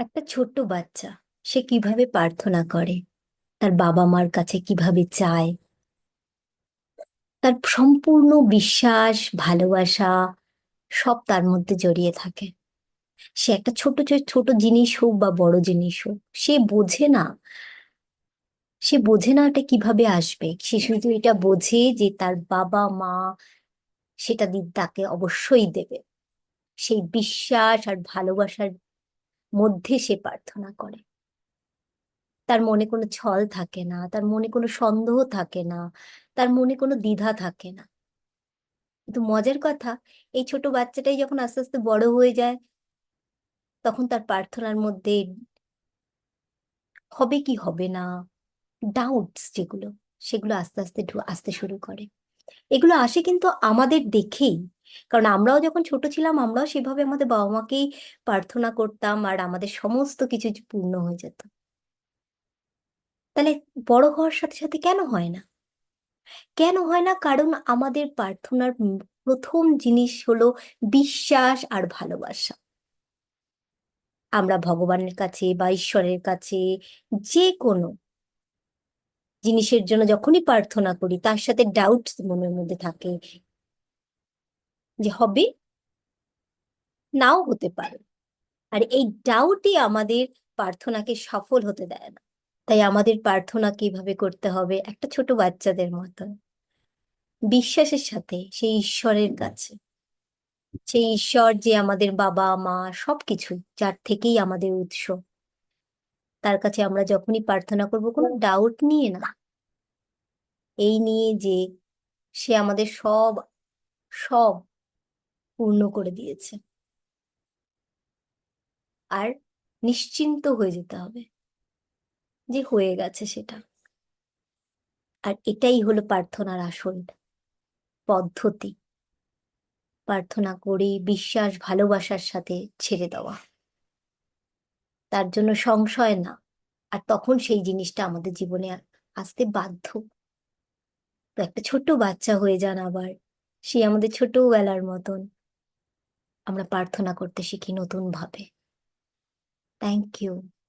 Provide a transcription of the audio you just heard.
একটা ছোট্ট বাচ্চা, সে কীভাবে প্রার্থনা করে? তার বাবা মার কাছে কীভাবে চায়? তার সম্পূর্ণ বিশ্বাস, ভালোবাসা সব তার মধ্যে জড়িয়ে থাকে। সে একটা ছোট ছোট জিনিস হোক বা বড় জিনিস হোক, সে বোঝে না। সে বোঝে না এটা কীভাবে আসবে। সে শুধু এটা বোঝে যে তার বাবা মা সেটা তাকে অবশ্যই দেবে। সেই বিশ্বাস আর ভালোবাসার মধ্যে সে প্রার্থনা করে। তার মনে কোনো ছল থাকে না, তার মনে কোনো সন্দেহ থাকে না, তার মনে কোনো দ্বিধা থাকে না। কিন্তু মজার কথা, এই ছোট বাচ্চাটাই যখন আস্তে আস্তে বড় হয়ে যায়, তখন তার প্রার্থনার মধ্যে হবে কি হবে না ডাউটস যেগুলো, সেগুলো আস্তে আস্তে আসতে শুরু করে। এগুলো আসে কিন্তু আমাদের দেখেই। কারণ আমরাও যখন ছোট ছিলাম, আমরাও সেভাবে আমাদের বাবা মাকেই প্রার্থনা করতাম আর আমাদের সমস্ত কিছু পূর্ণ হয়ে যেত। তাহলে বড় হওয়ার সাথে সাথে কেন হয় না? কেন হয় না? কারণ আমাদের প্রার্থনার প্রথম জিনিস হলো বিশ্বাস আর ভালোবাসা। আমরা ভগবানের কাছে বা ঈশ্বরের কাছে যে কোনো জিনিসের জন্য যখনই প্রার্থনা করি, তার সাথে ডাউট মনের মধ্যে থাকে যে হবে, নাও হতে পারে। আর এই ডাউটই আমাদের প্রার্থনাকে সফল হতে দেয় না। তাই আমাদের প্রার্থনা কীভাবে করতে হবে একটা ছোট বাচ্চাদের মতো। বিশ্বাসের সাথে, সেই ঈশ্বরের কাছে। সেই ঈশ্বর যে আমাদের বাবা, মা সবকিছু যার থেকেই আমাদের উৎস। তার কাছে আমরা যখনই প্রার্থনা করব, কোনো ডাউট নিয়ে না। এই নিয়ে যে সে আমাদের সব সব পূর্ণ করে দিয়েছে। আর নিশ্চিন্ত হয়ে যেতে হবে যে হয়ে গেছে সেটা। আর এটাই হলো প্রার্থনার আসল পদ্ধতি। প্রার্থনা করে বিশ্বাস, ভালোবাসার সাথে ছেড়ে দেওয়া। তার জন্য সংশয় না। আর তখন সেই জিনিসটা আমাদের জীবনে আসতে বাধ্য। তো একটা ছোট্ট বাচ্চা হয়ে যান আবার। সে আমাদের ছোটবেলার মতন। আমরা প্রার্থনা করতে শিখি নতুন ভাবে থ্যাংক ইউ